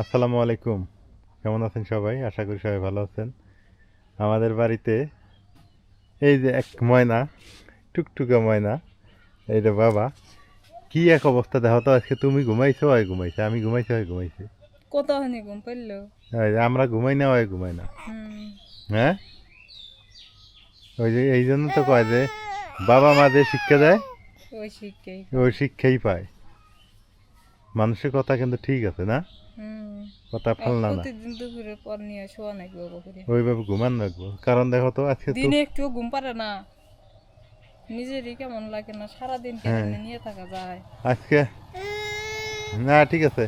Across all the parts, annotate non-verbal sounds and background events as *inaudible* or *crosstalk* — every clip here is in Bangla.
আসসালামু আলাইকুম। কেমন আছেন সবাই? আশা করি সবাই ভালো আছেন। আমাদের বাড়িতে এই যে এক ময়না টুকটুকে ময়না এই যে বাবা কি এক অবস্থা দেখো তো আজকে তুমি ঘুমাইছো হয় ঘুমাইছে আমি ঘুমাইছি হয় ঘুমাইছে। কত ঘুম আমরা ঘুমাই না হয় ঘুমাই না। হ্যাঁ? ওই যে এই জন্য তো কয় যে বাবা মা যে শিক্ষা দেয় ওই শিখেই ওই শিক্ষাই পায়। মানুষের কথা কিন্তু ঠিক আছে না? কথা ফালনা না প্রতিদিন দুপুরে পর নিয়ে শোয়া নাকি বাবা ওইভাবে ঘুমান রাখব। কারণ দেখো তো আজকে দিনে একটু ঘুম পারে না। নিজেরই কেমন লাগে না সারাদিন হ্যাঁ। কেমন নিয়ে থাকা যায়? আজকে না ঠিক আছে।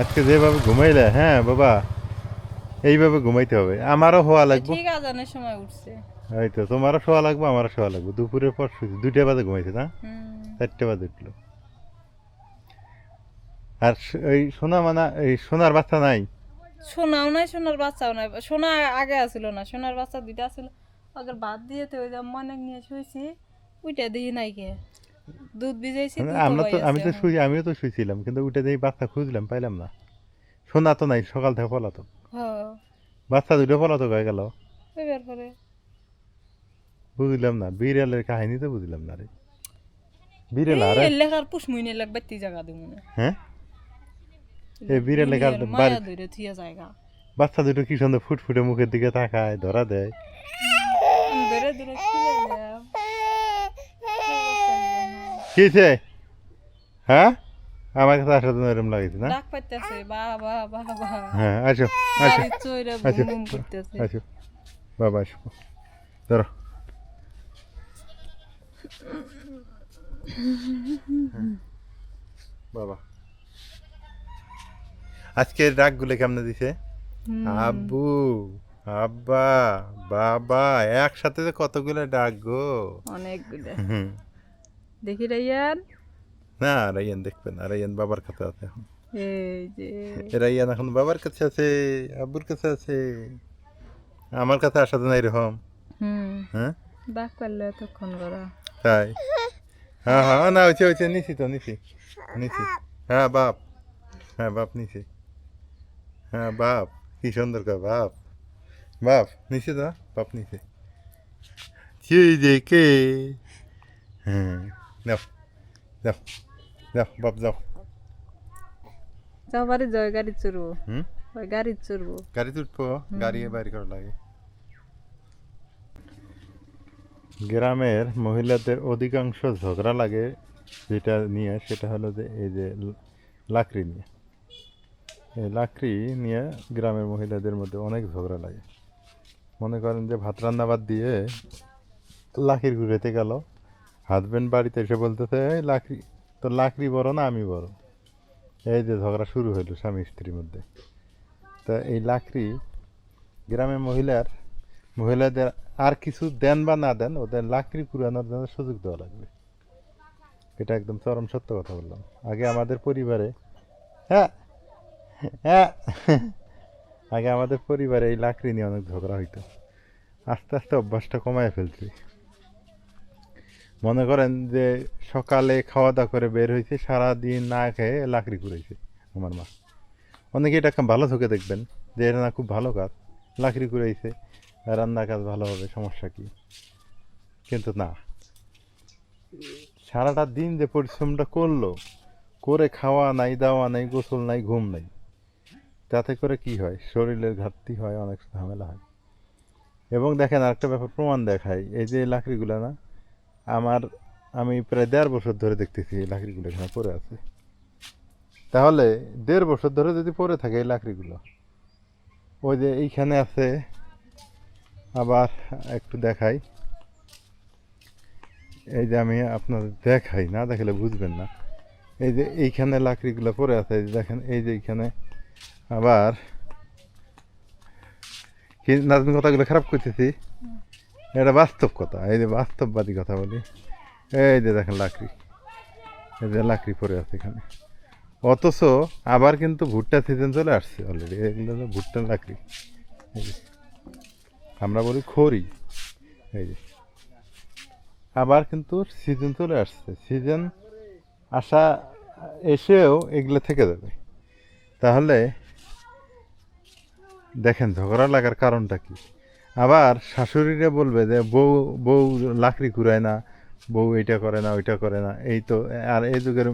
আজকে যেভাবে ঘুমাইলে হ্যাঁ বাবা এইভাবে ঘুমাইতে হবে। আমারও হওয়া লাগবে। ঠিক আজানের সময় উঠছে। এই তো তোমারও শোয়া লাগবে আমারও শোয়া লাগবে। দুপুরের পর দুইটা বাজে ঘুমাইছে না? চারটে বাজে উঠল। আর এই সোনা মানা এই সোনার বাচ্চা নাই। সোনাও নাই সোনার বাচ্চাও নাই। সোনা আগে আসিল না সোনার বাচ্চা দুইটা আসিল আগের ভাত দিয়ে তো ওই যে মনে নিয়ে শুয়েছি ওইটা দিয়ে নাই কে। দুধ ভিজাইছি আমরা তো আমি তো শুই আমিও তো শুয়েছিলাম কিন্তু উঠে দিয়ে বাচ্চা খুঁজলাম পাইলাম না। সোনা তো নাই সকাল থেকে পলাতক। বাচ্চা দুটো পলাতক হয়ে গেল। বুঝলাম না বিড়ালের কাহিনী তো বুঝলাম না রে। বিড়াল আরে লেখার পুষ্মুইনে লাগ বাত্তি জায়গা দিব না হ্যাঁ? এই বিড়ালে কাল মায়া ধরে থিয়া জায়গা বাচ্চা দুটো কি সুন্দর ফুটফুটে মুখের দিকে তাকায় ধরা দেয়। আমি ধরে ধরে খেলাম হ্যাঁ? আমার কাছে আসার জন্য এরকম লাগেছে না? ডাক পাইতেছে হ্যাঁ আসো আসো আসো। বাবা আসো। ধরো। হ্যাঁ। বাবা। আজকে ডাকগুলো কেমনে দিছে? আব্বু আব্বা বাবা একসাথে যে কতগুলো ডাক গো। অনেকগুলো। দেখি রাইয়ান। না রাইয়ান দেখবে না রাইয়ান বাবার কাছে আছে এখন। এই যে। রাইয়ান এখন বাবার কাছে আছে আব্বুর কাছে আছে। আমার কাছে আসা তো না এরকম। হুম। হ্যাঁ? ডাক পারলে এতক্ষণ করা। তাই? হ্যাঁ হ্যাঁ না হয়েছে হয়েছে নিছি তো নিছি নিছি হ্যাঁ বাপ। হ্যাঁ বাপ নিছি হ্যাঁ বাপ কি সুন্দর কর বাপ। বাপ নিছি তো বাপ তুই যে কে হ্যাঁ যাও যাও যাও বাপ যাও যাও বাড়ি যাও গাড়ি চড়বো। হুম? ওই গাড়ি চড়বো। গাড়ি উঠবো গাড়ি বাইরে করা লাগে। গ্রামের মহিলাদের অধিকাংশ ঝগড়া লাগে যেটা নিয়ে সেটা হলো যে এই যে লাকড়ি নিয়ে। এই লাকড়ি নিয়ে গ্রামের মহিলাদের মধ্যে অনেক ঝগড়া লাগে। মনে করেন যে ভাত রান্না বাদ দিয়ে লাকড়ি ঘুরেতে গেল। হাজব্যান্ড বাড়িতে এসে বলতেছে, এই লাকড়ি তো লাকড়ি বড় না আমি বড়? এই যে ঝগড়া শুরু হইল স্বামী স্ত্রীর মধ্যে। তা এই লাকড়ি গ্রামের মহিলার, মহিলাদের আর কিছু দেন বা না দেন, ওদের লাকড়ি পুরানোর জন্য সুযোগ দেওয়া লাগবে। এটা একদম চরম সত্য কথা বললাম। আগে আমাদের পরিবারে হ্যাঁ হ্যাঁ আগে আমাদের পরিবারে এই লাকড়ি নিয়ে অনেক ঝগড়া হইতো। আস্তে আস্তে অভ্যাসটা কমায় ফেলছি। মনে করেন যে সকালে খাওয়া দাওয়া করে বের হয়েছে সারাদিন না খেয়ে লাকড়ি কুড়াইছে আমার মা। অনেকে এটা একটা ভালো চোখে দেখবেন যে এটা না খুব ভালো কাজ, লাকড়ি কুড়াইছে রান্নার কাজ ভালো হবে, সমস্যা কি? কিন্তু না। সারাটা দিন যে পরিশ্রমটা করল, করে খাওয়া নাই, দাওয়া নাই, গোসল নাই, ঘুম নাই। তাতে করে কি হয়? শরীরের ঘাটতি হয়, অনেক ঝামেলা হয়। এবং দেখেন আরেকটা ব্যাপার, প্রমাণ দেখায় এই যে লাকড়িগুলো না, আমার, আমি প্রায় দেড় বছর ধরে দেখতেছি এই লাকড়িগুলো এখানে পড়ে আছে। তাহলে দেড় বছর ধরে যদি পড়ে থাকে এই লাকড়িগুলো, ওই যে এইখানে আছে, আবার একটু দেখাই। এই যে আমি আপনাদের দেখাই না, দেখালে বুঝবেন না। এই যে এইখানে লাকড়িগুলো পড়ে আছে, এই যে দেখেন, এই যে এইখানে আবার নাজমিন কথাগুলো খারাপ করতেছি এটা বাস্তব কথা এই যে বাস্তববাদী কথা বলি। এই যে দেখেন লাকড়ি এই যে লাকড়ি পরে আছে এখানে। অথচ আবার কিন্তু ভুট্টা সিজন চলে আসছে অলরেডি এগুলো হলো ভুট্টার লাকড়ি। এই যে আমরা বলি খড়ি এই যে। আবার কিন্তু সিজন চলে আসছে সিজন আসা এসেও এগুলো থেকে যাবে। তাহলে দেখেন, ঝগড়া লাগার কারণটা কি? আবার শাশুড়িরা বলবে যে, বউ বউ লাকড়ি কুড়ায় না, বউ এইটা করে না, ওইটা করে না। এই তো, আর এই যুগের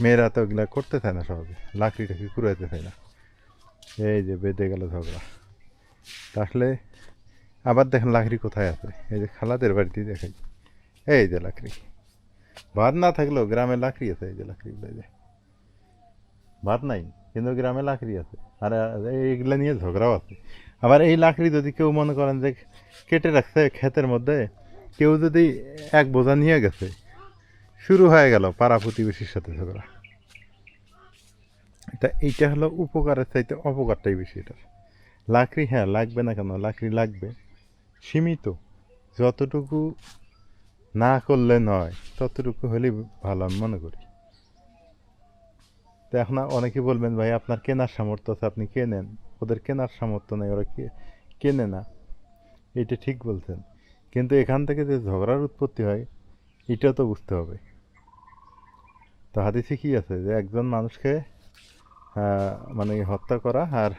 মেয়েরা তো ওগুলা করতে চায় না সহজে, লাকড়িটাকে কুড়াইতে চায় না। এই যে বেঁধে গেল ঝগড়া। তাহলে আবার দেখেন লাকড়ি কোথায় আছে। এই যে খালাদের বাড়িতেই দেখাই। এই যে লাকড়ি। ভাত না থাকলেও গ্রামে লাকড়ি আছে, এই যে লাকড়িগুলো যে। ভাত নাই। কিন্তু গ্রামে লাকড়ি আছে। আর এইগুলা নিয়ে ঝগড়াও আছে। আবার এই লাকড়ি যদি কেউ মনে করেন যে কেটে রাখছে ক্ষেতের মধ্যে, কেউ যদি এক বোঝা নিয়ে গেছে, শুরু হয়ে গেল পাড়া প্রতিবেশীর সাথে ঝগড়া। এটা এইটা হলো উপকারের চাইতে অপকারটাই বেশি এটার। লাকড়ি হ্যাঁ লাগবে না কেন? লাকড়ি লাগবে। সীমিত। যতটুকু না করলে নয়, ততটুকু হলেই ভালো আমি মনে করি। তো এখন অনেকে বলবেন, ভাই, আপনার কেনার সামর্থ্য আছে, আপনি কেনেন? ওদের কেনার সামর্থ্য নেই, ওরা কে, কেনে না। এটা ঠিক বলছেন। কিন্তু এখান থেকে যে ঝগড়ার উৎপত্তি হয়, এটা তো বুঝতে হবে। তো হাদিসে কি আছে যে, একজন মানুষকে মানে হত্যা করা আর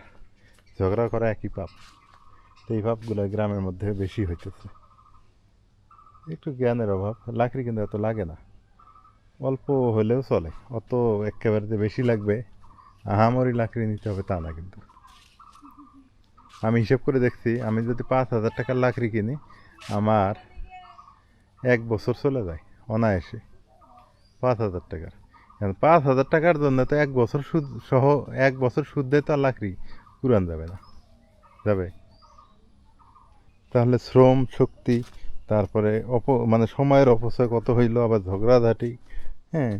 ঝগড়া করা একই পাপ। তো এই পাপগুলো গ্রামের মধ্যে বেশি হইতেছে। একটু জ্ঞানের অভাব, লাকড়ি কিন্তু এত লাগে না। অল্প হলেও চলে। অত একেবারে যে বেশি লাগবে, আহামরি লাকড়ি নিতে হবে তা না কিন্তু। আমি হিসেব করে দেখছি, আমি যদি পাঁচ হাজার টাকার লাকড়ি কিনি, আমার এক বছর চলে যায়, অনায়াসে। পাঁচ হাজার টাকার। পাঁচ হাজার টাকার জন্য তো এক বছর সুদ সহ এক বছর সুদ তো আর লাকড়ি পুরান যাবে না। যাবে। তাহলে শ্রম, শক্তি তারপরে অপ মানে সময়ের অপচয় কত হইল, আবার ঝগড়াঝাটি হ্যাঁ?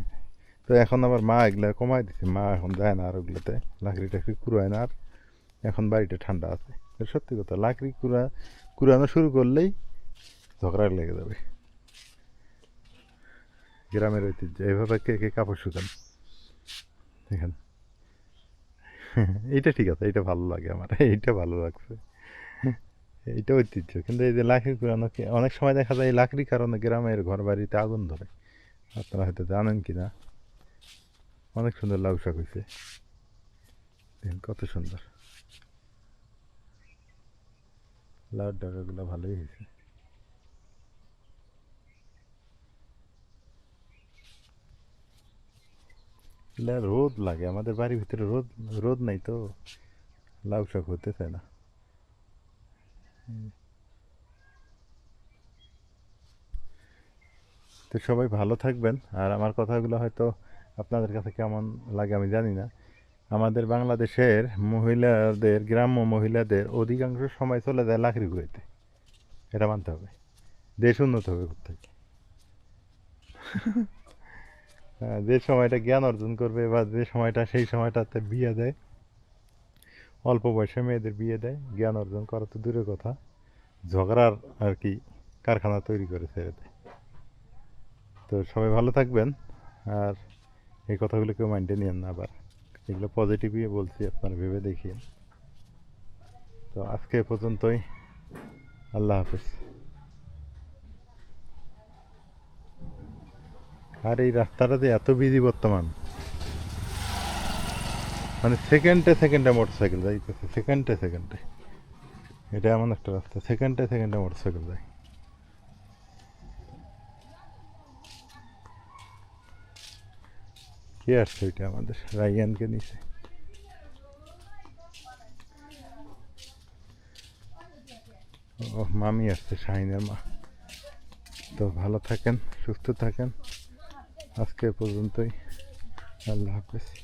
তো এখন আবার মা এগুলা কমাই দিছে। মা এখন যায় না আর ওগুলোতে লাকড়ি টাকড়ি কুড়ায় না আর। এখন বাড়িটা ঠান্ডা আছে। সত্যি কথা, লাকড়ি কুড়া, কুড়ানো শুরু করলেই ঝগড়া লেগে যাবে। গ্রামের ঐতিহ্য, এইভাবে কে কে কাপড় শুকান? দেখেন। *laughs* এইটা ঠিক আছে, এইটা ভালো লাগে আমার, এইটা ভালো লাগছে। এইটা ঐতিহ্য। কিন্তু এই যে লাকড়ি কুড়ানো অনেক সময় দেখা যায় এই লাকড়ি কারণে গ্রামের ঘর বাড়িতে আগুন ধরে। আপনারা হয়তো জানেন কি না? অনেক সুন্দর লাউ শাক হয়েছে কত সুন্দর। লাউর ডাকাগুলো ভালোই হয়েছে রোদ লাগে। আমাদের বাড়ির ভিতরে রোদ রোদ নাই তো। লাউ শাক হতে চায় না। তো সবাই ভালো থাকবেন। আর আমার কথাগুলো হয়তো আপনাদের কাছে কেমন লাগে আমি জানি না। আমাদের বাংলাদেশের মহিলাদের গ্রাম্য মহিলাদের অধিকাংশ সময় চলে যায় লাকড়ি কুড়াইতে এটা মানতে হবে। দেশ উন্নত হবে থেকে? *laughs* হ্যাঁ, যে সময়টা জ্ঞান অর্জন করবে বা যে সময়টা সেই সময়টাতে বিয়ে দেয় অল্প বয়সে মেয়েদের বিয়ে দেয়, জ্ঞান অর্জন করা, তো দূরের কথা। ঝগড়ার আর কি কারখানা তৈরি করে ছেড়ে দেয়। তো সবাই ভালো থাকবেন, আর এই কথাগুলো কেউ মাইন্ডে নিয়েন না আবার। এগুলো পজিটিভই বলছি, আপনারা ভেবে দেখিয়ে তো আজকে পর্যন্তই, আল্লাহ হাফেজ। আর এই রাস্তাটা যে এত বিধি বর্তমান মানে সেকেন্ডে সেকেন্ডে মোটর সাইকেল যাইতেছে সেকেন্ডে সেকেন্ডে এটা এমন একটা রাস্তা সেকেন্ডে সেকেন্ডে মোটর সাইকেল যায়। কে আসছে ওইটা আমাদের? রাইয়ানকে নিছে। ও, মামি আসছে, শাহিনের মা। তো ভালো থাকেন, সুস্থ থাকেন। আজকে পর্যন্তই। আল্লাহ হাফেজ।